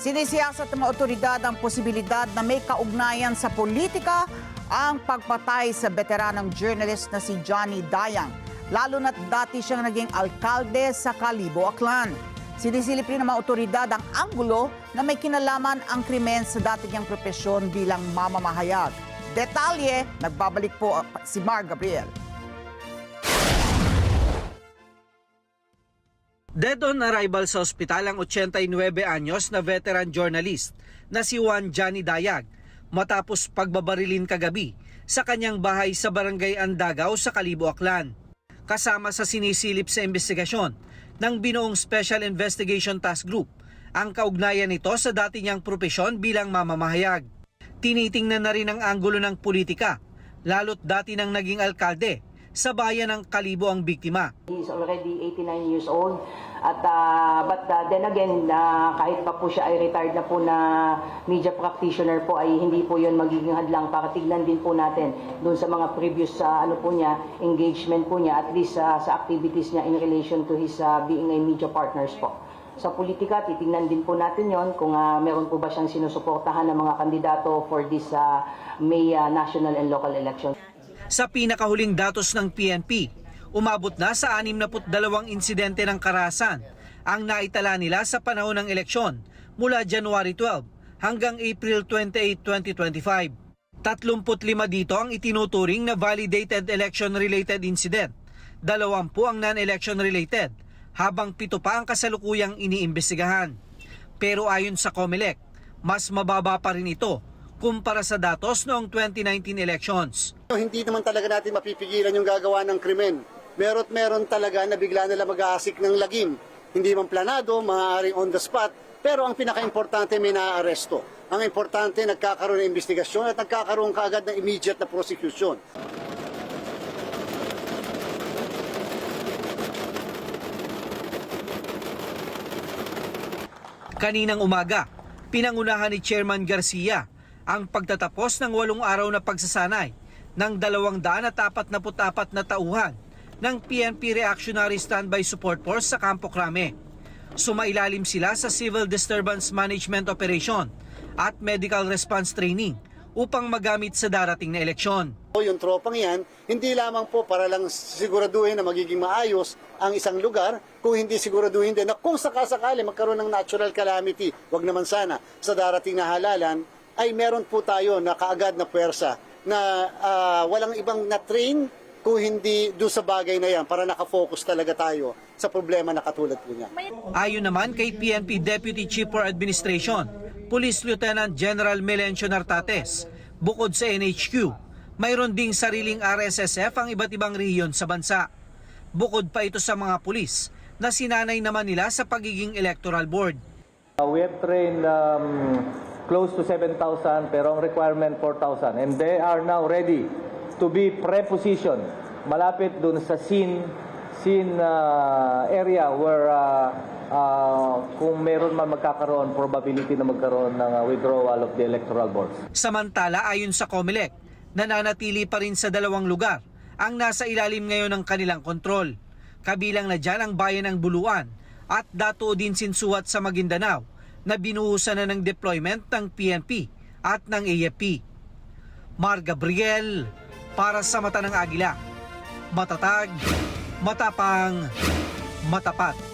Sinisiyasat ng mga otoridad ang posibilidad na may kaugnayan sa politika ang pagpatay sa veteranang journalist na si Johnny Dayang, lalo na't dati siyang naging alkalde sa Calibo, Aklan. Sinisilip rin ng mga otoridad ang anggulo na may kinalaman ang krimen sa dati niyang propesyon bilang mamamahayag. Detalye, nagbabalik po si Mar Gabriel. Dead on arrival sa ospital ang 89 anyos na veteran journalist na si Juan Johnny Dayag matapos pagbabarilin kagabi sa kanyang bahay sa barangay Andagaw sa Kalibo, Aklan. Kasama sa sinisilip sa investigasyon ng binuong Special Investigation Task Group ang kaugnayan nito sa dati niyang propesyon bilang mamamahayag. Tinitingnan na rin ang anggulo ng politika, lalo't dati nang naging alkalde sa bayan ng Kalibo ang biktima. He's already 89 years old. At uh, but uh, then again, uh, kahit pa po siya ay retired na po na media practitioner po ay hindi po 'yon magiging hadlang para tignan din po natin doon sa mga previous uh, ano po niya, engagement po niya at least uh, sa activities niya in relation to his uh, being a media partners po. Sa politika, titingnan din po natin yon kung uh, meron po ba siyang sinusuportahan ng mga kandidato for this uh, May uh, national and local election. Sa pinakahuling datos ng PNP, umabot na sa 62 insidente ng karahasan ang naitala nila sa panahon ng eleksyon mula January 12 hanggang April 28, 2025. 35 dito ang itinuturing na validated election-related incident, 20 ang non-election related, habang pito pa ang kasalukuyang iniimbestigahan. Pero ayon sa COMELEC, mas mababa pa rin ito kumpara sa datos noong 2019 elections. Hindi naman talaga natin mapipigilan yung gagawa ng krimen. Meron meron talaga na bigla nila mag-aasik ng lagim. Hindi man planado, maaaring on the spot, pero ang pinaka-importante may naaaresto. Ang importante, nagkakaroon ng investigasyon at nagkakaroon kaagad ng immediate na prosecution. Kaninang umaga, pinangunahan ni Chairman Garcia ang pagtatapos ng walong araw na pagsasanay ng 244 na tauhan ng PNP Reactionary Standby Support Force sa Campo Crame. Sumailalim sila sa Civil Disturbance Management Operation at Medical Response Training upang magamit sa darating na eleksyon. Yung tropang yan, hindi lamang po para lang siguraduhin na magiging maayos ang isang lugar, kung hindi siguraduhin din na kung sakasakali magkaroon ng natural calamity, wag naman sana, sa darating na halalan, ay meron po tayo na kaagad na puwersa na ah, walang ibang na-train kung hindi do sa bagay na yan para nakafocus talaga tayo sa problema na katulad po niya. Ayon naman kay PNP Deputy Chief for Administration, Police Lieutenant General Melencio Nartates, bukod sa NHQ, mayroon ding sariling RSSF ang iba't ibang rehiyon sa bansa. Bukod pa ito sa mga pulis na sinanay naman nila sa pagiging electoral board. Uh, we have trained um, close to 7,000 pero ang requirement 4,000 and they are now ready to be pre-positioned malapit dun sa scene scene uh, area where uh, uh, kung meron man magkakaroon probability na magkaroon ng uh, withdrawal of the electoral boards. Samantala ayon sa COMELEC, nananatili pa rin sa dalawang lugar ang nasa ilalim ngayon ng kanilang kontrol. Kabilang na dyan ang bayan ng Buluan at Dato din Sinsuat sa Maguindanao na binuhusan na ng deployment ng PNP at ng AFP. Mar Gabriel para sa mata ng Agila. Matatag, matapang, matapat.